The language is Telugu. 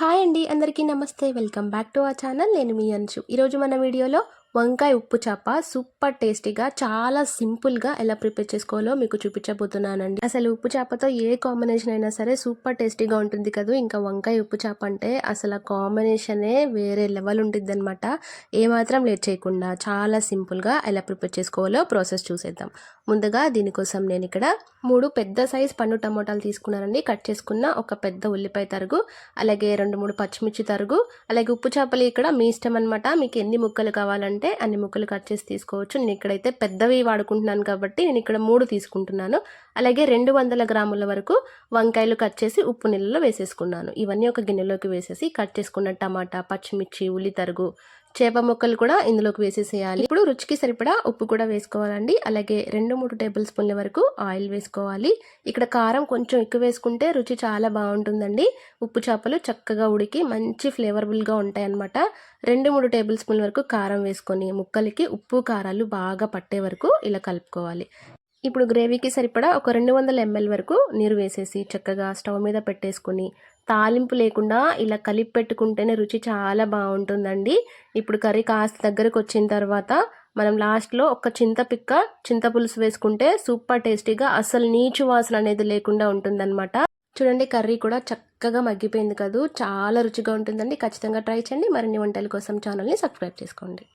హాయ్ అండి అందరికీ నమస్తే. Welcome back to our channel. నేను మీ అంచు ఈరోజు మన వీడియోలో వంకాయ ఉప్పు చేప సూపర్ టేస్టీగా చాలా సింపుల్గా ఎలా ప్రిపేర్ చేసుకోవాలో మీకు చూపించబోతున్నానండి. అసలు ఉప్పు చేపతో ఏ కాంబినేషన్ అయినా సరే సూపర్ టేస్టీగా ఉంటుంది కదా. ఇంకా వంకాయ ఉప్పు చేప అంటే అసలు ఆ కాంబినేషనే వేరే లెవెల్ ఉంటుంది అనమాట ఏమాత్రం లేట్ చేయకుండా చాలా సింపుల్గా ఎలా ప్రిపేర్ చేసుకోవాలో ప్రాసెస్ చూసేద్దాం. ముందుగా దీనికోసం నేను ఇక్కడ మూడు పెద్ద సైజ్ పండు టమోటాలు తీసుకున్నానండి. కట్ చేసుకున్న ఒక పెద్ద ఉల్లిపాయ తరుగు అలాగే రెండు మూడు పచ్చిమిర్చి తరుగు అలాగే ఉప్పు చేపలు ఇక్కడ మీ ఇష్టం అనమాట మీకు ఎన్ని ముక్కలు కావాలంటే అన్ని ముక్కలు కట్ చేసి తీసుకోవచ్చు. నేను ఇక్కడైతే పెద్దవి వాడుకుంటున్నాను కాబట్టి నేను ఇక్కడ మూడు తీసుకుంటున్నాను. అలాగే రెండు వందల గ్రాముల వరకు వంకాయలు కట్ చేసి ఉప్పు నీళ్ళలో వేసేసుకున్నాను. ఇవన్నీ ఒక గిన్నెలోకి వేసేసి కట్ చేసుకున్న టమాటా పచ్చిమిర్చి ఉల్లి తరుగు చేప ముక్కలు కూడా ఇందులోకి వేసేసేయాలి. ఇప్పుడు రుచికి సరిపడా ఉప్పు కూడా వేసుకోవాలండి. అలాగే రెండు మూడు టేబుల్ స్పూన్ల వరకు ఆయిల్ వేసుకోవాలి. ఇక్కడ కారం కొంచెం ఎక్కువ వేసుకుంటే రుచి చాలా బాగుంటుందండి. ఉప్పు చేపలు చక్కగా ఉడికి మంచి ఫ్లేవర్ఫుల్గా ఉంటాయన్నమాట. రెండు మూడు టేబుల్ స్పూన్ల వరకు కారం వేసుకొని ముక్కలకి ఉప్పు కారాలు బాగా పట్టే వరకు ఇలా కలుపుకోవాలి. ఇప్పుడు గ్రేవీకి సరిపడా ఒక రెండు వందల ఎంఎల్ వరకు నీరు వేసేసి చక్కగా స్టవ్ మీద పెట్టేసుకుని తాలింపు లేకుండా ఇలా కలిపి పెట్టుకుంటేనే రుచి చాలా బాగుంటుందండి. ఇప్పుడు కర్రీ కాస్త దగ్గరకు వచ్చిన తర్వాత మనం లాస్ట్లో ఒక చింతపిక్క చింతపులుసు వేసుకుంటే సూపర్ టేస్టీగా అసలు నీచు వాసన అనేది లేకుండా ఉంటుందన్నమాట. చూడండి కర్రీ కూడా చక్కగా మగ్గిపోయింది కదూ. చాలా రుచిగా ఉంటుందండి. ఖచ్చితంగా ట్రై చేయండి. మరిన్ని వంటల కోసం ఛానల్ని సబ్స్క్రైబ్ చేసుకోండి.